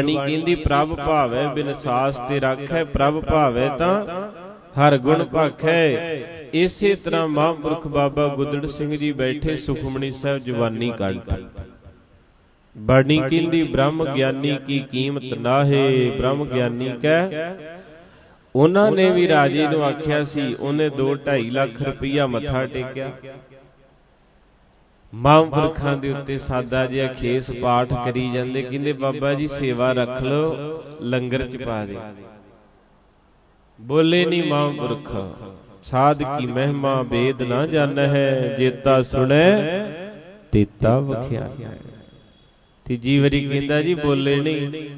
ਬਾਣੀ ਕਹਿੰਦੀ ਪ੍ਰਭ ਭਾਵੈ ਬਿਨ ਸਾਸ ਤੇ ਰੱਖੈ ਪ੍ਰਭ ਭਾਵੈ ਤਾਂ ਹਰ ਗੁਣ ਭਾਖੈ। ਇਸੇ ਤਰ੍ਹਾਂ ਮਹਾਂਪੁਰਖ ਬਾਬਾ ਗੁੱਦੜ ਸਿੰਘ ਜੀ ਬੈਠੇ ਸੁਖਮਣੀ ਸਾਹਿਬ ਜਵਾਨੀ ਕੱਢ ਬਾਣੀ ਕਹਿੰਦੀ ਬ੍ਰਹਮ ਗਿਆਨੀ ਕੀ ਕੀਮਤ ਨਾਹੇ ਬ੍ਰਹਮ ਗਿਆਨੀ ਕੈ। ਉਹਨਾਂ ਨੇ ਵੀ ਰਾਜੇ ਨੂੰ ਆਖਿਆ ਸੀ ਉਹਨੇ 2.5 ਲੱਖ ਰੁਪਈਆ ਮੱਥਾ ਟੇਕਿਆ। ਮਾਂ ਪੁਰਖਾਂ ਦੇ ਉੱਤੇ ਸਾਦਾ ਜਿਹਾ ਖੇਸ ਪਾਠ ਕਰੀ ਜਾਂਦੇ, ਕਹਿੰਦੇ, ਬਾਬਾ ਜੀ, ਸੇਵਾ ਰੱਖ ਲਓ, ਲੰਗਰ ਚ ਪਾ ਦੇ। ਬੋਲੇ ਨਹੀਂ ਮਹਾਂਪੁਰਖ ਸਾਧ ਕੀ ਮਹਿਮਾ ਵੇਦ ਨਾ ਜਾਣੈ, ਜੇਤਾ ਸੁਣੈ, ਤੇਤਾ ਵਖਿਆ ਤੀਜੀ ਵਾਰੀ ਕਹਿੰਦਾ ਜੀ, ਬੋਲੇ ਨਹੀਂ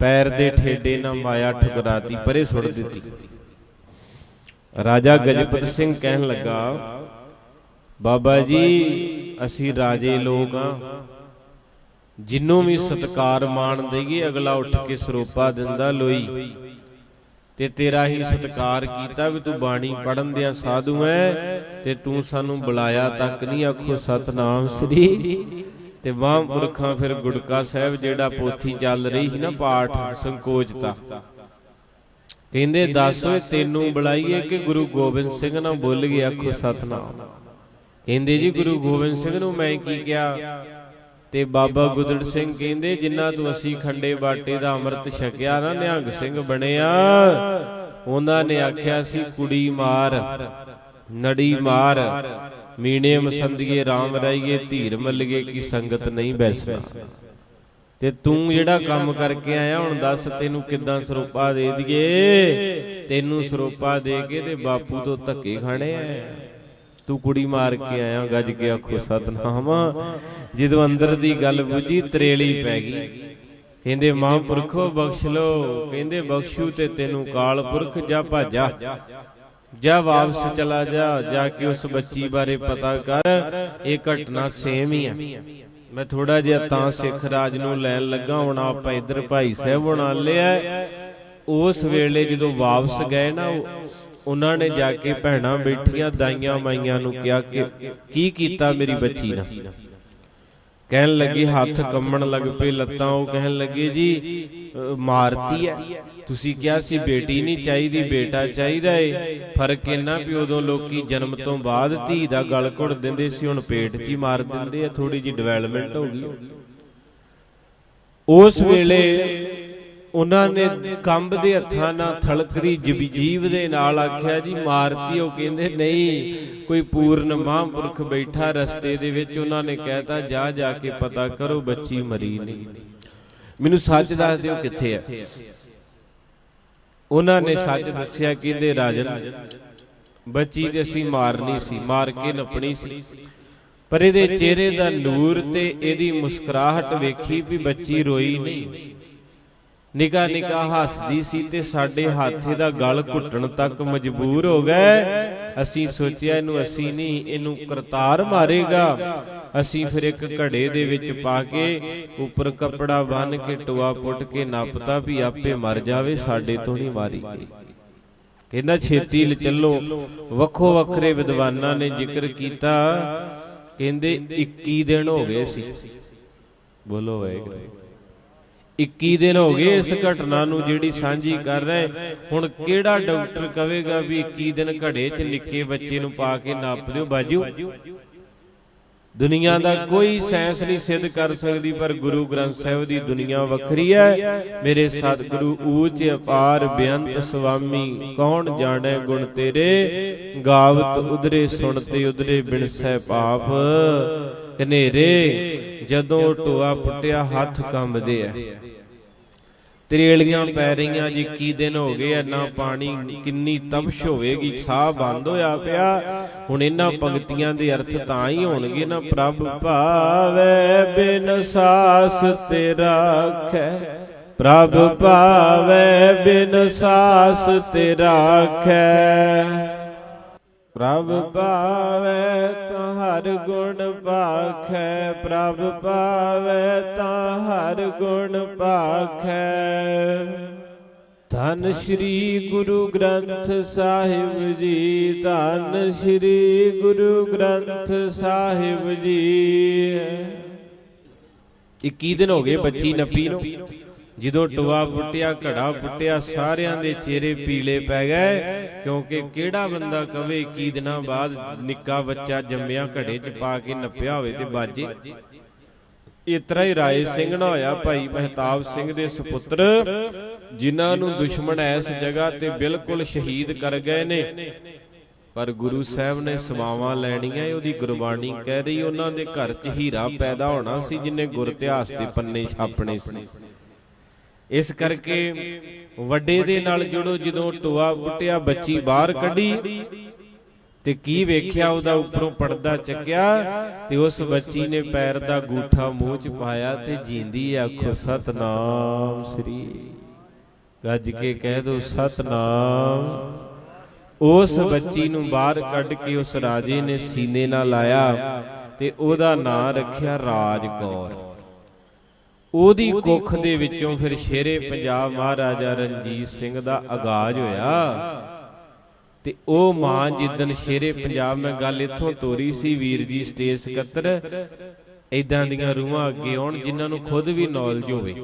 ਪੈਰ ਦੇ ਠੇਡੇ ਨਾਲ ਮਾਇਆ ਠੁਕਰਾਤੀ, ਪਰੇ ਸੁੱਟ ਦਿੱਤੀ। ਰਾਜਾ ਗਜਪਤ ਸਿੰਘ ਕਹਿਣ ਲੱਗਾ ਬਾਬਾ ਜੀ ਅਸੀਂ ਰਾਜੇ ਲੋਕ ਆ ਜਿੰਨੂੰ ਵੀ ਸਤਕਾਰ ਮਾਣ ਦੇਈਏ ਅਗਲਾ ਉੱਠ ਕੇ ਸਰੋਪਾ ਦਿੰਦਾ ਲੋਈ। ਤੇ ਤੇਰਾ ਹੀ ਸਤਕਾਰ ਕੀਤਾ ਵੀ ਤੂੰ ਬਾਣੀ ਪੜਨ ਦਿਆ ਸਾਧੂ ਐ ਤੇ ਤੂੰ ਸਾਨੂੰ ਬੁਲਾਇਆ ਤੱਕ ਨਹੀਂ ਆਖੋ ਸਤਨਾਮ ਸ੍ਰੀ। ਤੇ ਮਹਾਂਪੁਰਖਾਂ ਫਿਰ ਗੁੜਕਾ ਸਾਹਿਬ ਜਿਹੜਾ ਪੋਥੀ ਚੱਲ ਰਹੀ ਸੀ ਨਾ ਪਾਠ ਸੰਕੋਚਤਾ। ਕਹਿੰਦੇ ਦੱਸ ਓਏ ਤੈਨੂੰ ਬੁਲਾਈਏ ਕਿ ਗੁਰੂ ਗੋਬਿੰਦ ਸਿੰਘ ਨਾਲ ਬੋਲ ਗਿਆ ਆਖੋ ਸਤਨਾਮ। ਕਹਿੰਦੇ ਜੀ ਗੁਰੂ ਗੋਬਿੰਦ ਸਿੰਘ ਨੂੰ ਮੈਂ ਕੀ ਕਿਹਾ? ਤੇ ਬਾਬਾ ਗੁਦੜ ਸਿੰਘ ਕਹਿੰਦੇ ਜਿਨ੍ਹਾਂ ਤੋਂ ਅਸੀਂ ਖੰਡੇ ਬਾਟੇ ਦਾ ਅੰਮ੍ਰਿਤ ਛਕਿਆ ਨਾ, ਨਿਹੰਗ ਸਿੰਘ ਬਣਿਆ। ਉਹਨਾਂ ਨੇ ਆਖਿਆ ਸੀ, ਕੁੜੀ ਮਾਰ, ਨੜੀ ਮਾਰ ਮੀਣੇ ਮਸੰਦੀਏ RAM ਰਾਈਏ, ਧੀਰ ਮੱਲੀਏ, ਕੀ ਸੰਗਤ ਨਹੀਂ ਬੈਸਣਾ। ਤੇ ਤੂੰ ਜਿਹੜਾ ਕੰਮ ਕਰਕੇ ਆਇਆ, ਹੁਣ ਦੱਸ ਤੈਨੂੰ ਕਿੱਦਾਂ ਸਰੋਪਾ ਦੇ ਦਈਏ? ਤੈਨੂੰ ਸਰੋਪਾ ਦੇ ਕੇ ਤੇ ਬਾਪੂ ਤੋਂ ਧੱਕੇ ਖਾਣੇ ਆ। ਤੂੰ ਕੁੜੀ ਮਾਰ ਕੇ ਆਇਆ, ਗੱਜ ਕੇ ਆਖੋ, ਸਤਨਾਮ, ਜਦੋਂ ਅੰਦਰ ਦੀ ਗੱਲ ਬੁੱਝੀ, ਤਰੇਲੀ ਪੈ ਗਈ। ਕਹਿੰਦੇ, ਮਹਾਂਪੁਰਖੋ, ਬਖਸ਼ ਲੋ ਕਹਿੰਦੇ, ਬਖਸ਼ੂ ਤੇ ਤੈਨੂੰ ਕਾਲ ਪੁਰਖ ਜਾ ਭਾਜਾ। ਜਾ ਵਾਪਸ ਚਲਾ ਜਾ ਜਾ ਕੇ ਉਸ ਬੱਚੀ ਬਾਰੇ ਪਤਾ ਕਰ, ਇਹ ਘਟਨਾ ਸੇਮ ਹੀ ਆ। ਮੈਂ ਥੋੜਾ ਜਿਹਾ ਤਾਂ ਸਿੱਖ ਰਾਜ ਨੂੰ ਲੈਣ ਲੱਗਾ, ਹੁਣ ਆਪਾਂ ਇੱਧਰ ਭਾਈ ਸਾਹਿਬ ਬਣਾ ਲਿਆ। ਉਸ ਵੇਲੇ ਜਦੋਂ ਵਾਪਸ ਗਏ ਨਾ ਉਹਨਾਂ ਨੇ ਜਾ ਕੇ ਭੈਣਾਂ ਬੈਠੀਆਂ, ਦਾਈਆਂ ਮਾਈਆਂ ਨੂੰ ਕਿਹਾ ਕਿ ਕੀ ਕੀਤਾ ਮੇਰੀ ਬੱਚੀ ਨਾਲ ਕਹਿਣ ਲੱਗੀ, ਹੱਥ ਕੰਮਣ ਲੱਗ ਪਏ, ਲੱਤਾਂ ਉਹ ਕਹਿਣ ਲੱਗੇ, ਜੀ, ਮਾਰਤੀ ਹੈ ਤੁਸੀਂ ਕਿਹਾ ਸੀ ਬੇਟੀ ਨਹੀਂ ਚਾਹੀਦੀ, ਬੇਟਾ ਚਾਹੀਦਾ ਏ। ਫ਼ਰਕ ਇੰਨਾ ਵੀ ਉਦੋਂ ਲੋਕੀ ਜਨਮ ਤੋਂ ਬਾਅਦ ਧੀ ਦਾ ਗਲ ਘੁੱਟ ਦਿੰਦੇ ਸੀ, ਹੁਣ ਪੇਟ 'ਚ ਹੀ ਮਾਰ ਦਿੰਦੇ ਆ ਥੋੜੀ ਜੀ ਡਿਵੈਲਪਮੈਂਟ ਹੋ ਗਈ। ਉਸ ਵੇਲੇ ਉਹਨਾਂ ਨੇ ਕੰਬ ਦੇ ਹੱਥਾਂ ਨਾਲ ਥਲਕਦੀ ਜੀਵ ਦੇ ਨਾਲ ਆਖਿਆ ਜੀ, ਮਾਰਤੀ। ਉਹ ਕਹਿੰਦੇ, ਨਹੀਂ, ਕੋਈ ਪੂਰਨ ਮਹਾਂਪੁਰਖ ਬੈਠਾ ਰਸਤੇ ਦੇ ਵਿੱਚ। ਉਹਨਾਂ ਨੇ ਕਹਿਤਾ, ਜਾ ਜਾ ਕੇ ਪਤਾ ਕਰੋ, ਬੱਚੀ ਮਰੀ ਨਹੀਂ। ਮੈਨੂੰ ਸੱਚ ਦੱਸ ਦਿਓ ਕਿੱਥੇ ਹੈ ਉਹਨਾਂ ਨੇ ਸੱਚ ਦੱਸਿਆ, ਕਹਿੰਦੇ, ਰਾਜਨ, ਬੱਚੀ ਤੇ ਅਸੀਂ ਮਾਰਨੀ ਸੀ, ਮਾਰ ਕੇ ਨੱਪਣੀ ਸੀ। ਪਰ ਇਹਦੇ ਚਿਹਰੇ ਦਾ ਨੂਰ ਤੇ ਇਹਦੀ ਮੁਸਕਰਾਹਟ ਵੇਖੀ ਵੀ ਬੱਚੀ ਰੋਈ ਨਹੀਂ। ਨਿਕਾ ਨਿਕਾ ਹੱਸਦੀ ਸੀ ਤੇ ਸਾਡੇ ਹਾਥੇ ਦਾ ਗਲ ਘੁੱਟਣ ਤੱਕ ਮਜਬੂਰ ਹੋ ਗਏ। ਅਸੀਂ ਸੋਚਿਆ ਇਹਨੂੰ ਅਸੀਂ ਨਹੀਂ ਇਹਨੂੰ ਕਰਤਾਰ ਮਾਰੇਗਾ। ਅਸੀਂ ਫਿਰ ਇੱਕ ਘੜੇ ਦੇ ਵਿੱਚ ਪਾ ਕੇ ਉੱਪਰ ਕੱਪੜਾ ਬੰਨ ਕੇ ਟੋਆ ਪੁੱਟ ਕੇ ਨੱਪਤਾ ਵੀ ਆਪੇ ਮਰ ਜਾਵੇ ਸਾਡੇ ਤੋਂ ਨਹੀਂ ਮਾਰੀ। ਕਹਿੰਦਾ ਛੇਤੀ ਲ ਚੱਲੋ। ਵੱਖੋ ਵੱਖਰੇ ਵਿਦਵਾਨਾਂ ਨੇ ਜ਼ਿਕਰ ਕੀਤਾ। ਕਹਿੰਦੇ 21 ਦਿਨ ਹੋ ਗਏ ਸੀ। ਬੋਲੋ ਵਾਹਿਗੁਰੂ। 21 ਦਿਨ ਹੋ ਗਏ ਇਸ ਘਟਨਾ ਨੂੰ ਜਿਹੜੀ ਸਾਂਝੀ ਕਰ ਰਹੇ। ਹੁਣ ਕਿਹੜਾ ਡਾਕਟਰ ਕਵੇਗਾ ਵੀ 21 ਦਿਨ ਘੜੇ 'ਚ ਨਿੱਕੇ ਬੱਚੇ ਨੂੰ ਪਾ ਕੇ ਨਾਪ ਦਿਓ ਬਾਜੂ। ਦੁਨੀਆ ਦਾ ਕੋਈ ਸਾਇੰਸ ਨਹੀਂ ਸਿੱਧ ਕਰ ਸਕਦੀ ਪਰ ਗੁਰੂ ਗ੍ਰੰਥ ਸਾਹਿਬ ਦੀ ਦੁਨੀਆ ਵੱਖਰੀ ਹੈ। ਮੇਰੇ ਸਤਿਗੁਰੂ ਊਚ ਅਪਾਰ ਬੇਅੰਤ ਸੁਆਮੀ ਕੌਣ ਜਾਣੈ ਗੁਣ ਤੇਰੇ? ਗਾਵਤ ਉਦਰੇ ਸੁਣਤੇ ਉਦਰੇ ਬਿਨਸੈ ਪਾਪ। ਕਨੇਰੇ ਜਦੋਂ ਟੋਆ ਪੁੱਟਿਆ, ਹੱਥ ਕੰਬਦੇ ਆ। ਤਰੇਲੀਆਂ ਪੈ ਰਹੀਆਂ ਜੀ, ਕੀ ਦਿਨ ਹੋ ਗਏ ਐ ਨਾ ਪਾਣੀ ਕਿੰਨੀ ਤਪਸ਼ ਹੋਵੇਗੀ, ਸਾਹ ਬੰਦ ਹੋਇਆ ਪਿਆ। ਹੁਣ ਇਹਨਾਂ ਪੰਕਤੀਆਂ ਦੇ ਅਰਥ ਤਾਂ ਹੀ ਹੋਣਗੇ, ਨਾ ਪ੍ਰਭ ਭਾਵੇ ਬਿਨ ਸਾਸ ਤੇ ਰਾਖੈ ਪ੍ਰਭ ਭਾਵੇ ਬਿਨ ਸਾਸ ਤੇ ਰਾਖੈ ਪ੍ਰਭ ਭਾਵੇ ਤਾਂ ਹਰ ਗੁਣ ਪਾਖੈ, ਪ੍ਰਭ ਭਾਵੇ ਤਾਂ ਹਰ ਗੁਣ ਪਾਖੈ। ਧੰਨ ਸ਼੍ਰੀ ਗੁਰੂ ਗ੍ਰੰਥ ਸਾਹਿਬ ਜੀ, ਧੰਨ ਸ਼੍ਰੀ ਗੁਰੂ ਗ੍ਰੰਥ ਸਾਹਿਬ ਜੀ। 21 ਦਿਨ ਹੋ ਗਏ ਬੱਚੀ ਨੱਪੀ ਨੂੰ। ਜਦੋਂ ਟੁਆ ਪੁੱਟਿਆ, ਘੜਾ ਪੁੱਟਿਆ, ਸਾਰਿਆਂ ਦੇ ਚਿਹਰੇ ਪੀਲੇ ਪੈ ਗਏ, ਕਿਉਂਕਿ ਕਿਹੜਾ ਬੰਦਾ ਕਵੇ ਕੀ ਦਿਨਾਂ ਬਾਅਦ ਨਿੱਕਾ ਬੱਚਾ ਜੰਮਿਆ, ਘੜੇ 'ਚ ਪਾ ਕੇ ਨੱਪਿਆ ਹੋਵੇ ਤੇ ਬਾਜੇ। ਇਤਰਾ ਹੀ ਰਾਏ ਸਿੰਘ ਨਾ ਹੋਇਆ ਭਾਈ ਮਹਿਤਾਬ ਸਿੰਘ ਦੇ ਸੁਪੁੱਤਰ, ਜਿਨ੍ਹਾਂ ਨੂੰ ਦੁਸ਼ਮਣ ਇਸ ਜਗ੍ਹਾ ਤੇ ਬਿਲਕੁਲ ਸ਼ਹੀਦ ਕਰ ਗਏ ਨੇ। ਪਰ ਗੁਰੂ ਸਾਹਿਬ ਨੇ ਸਮਾਵਾਂ ਲੈਣੀਆਂ, ਉਹਦੀ ਗੁਰਬਾਣੀ ਕਹਿ ਰਹੀ, ਉਹਨਾਂ ਦੇ ਘਰ 'ਚ ਹੀਰਾ ਪੈਦਾ ਹੋਣਾ ਸੀ, ਜਿਨੇ ਗੁਰ ਇਤਿਹਾਸ ਦੇ ਪੰਨੇ ਛਾਪਣੇ ਸੀ। ਇਸ ਕਰਕੇ ਵੱਡੇ ਦੇ ਨਾਲ ਜੁੜੋ, ਜਦੋਂ ਟੋਆ ਪੁੱਟਿਆ ਬੱਚੀ ਬਾਹਰ ਕੱਢੀ ਤੇ ਕੀ ਵੇਖਿਆ, ਉਹਦਾ ਉੱਪਰੋਂ ਪਰਦਾ ਚੱਕਿਆ ਤੇ ਉਸ ਬੱਚੀ ਨੇ ਪੈਰ ਦਾ ਗੂਠਾ ਮੂੰਹ ਚ ਪਾਇਆ ਤੇ ਜੀਂਦੀ ਆਖੋ, ਸਤਨਾਮ ਸ੍ਰੀ ਗੱਜ ਕੇ ਕਹਿ ਦੋ, ਸਤਨਾਮ। ਉਸ ਬੱਚੀ ਨੂੰ ਬਾਹਰ ਕੱਢ ਕੇ ਉਸ ਰਾਜੇ ਨੇ ਸੀਨੇ ਨਾਲ ਲਾਇਆ ਤੇ ਉਹਦਾ ਨਾਂ ਰੱਖਿਆ ਰਾਜ ਕੌਰ। ਉਹਦੀ ਕੁੱਖ ਦੇ ਵਿੱਚੋਂ ਫਿਰ ਸ਼ੇਰੇ ਪੰਜਾਬ ਮਹਾਰਾਜਾ ਰਣਜੀਤ ਸਿੰਘ ਦਾ ਆਗਾਜ਼ ਹੋਇਆ। ਤੇ ਉਹ ਮਾਂ ਜਿੱਦਨ ਸ਼ੇਰੇ ਪੰਜਾਬ ਮੈਂ ਗੱਲ ਇੱਥੋਂ ਤੋਰੀ ਸੀ ਵੀਰ ਜੀ ਸਟੇਜ ਸਕੱਤਰ ਇਦਾਂ ਦੀਆਂ ਰੂਹਾਂ ਅੱਗੇ ਆਉਣ ਜਿਨ੍ਹਾਂ ਨੂੰ ਖੁਦ ਵੀ ਨੌਲੇਜ ਹੋਵੇ।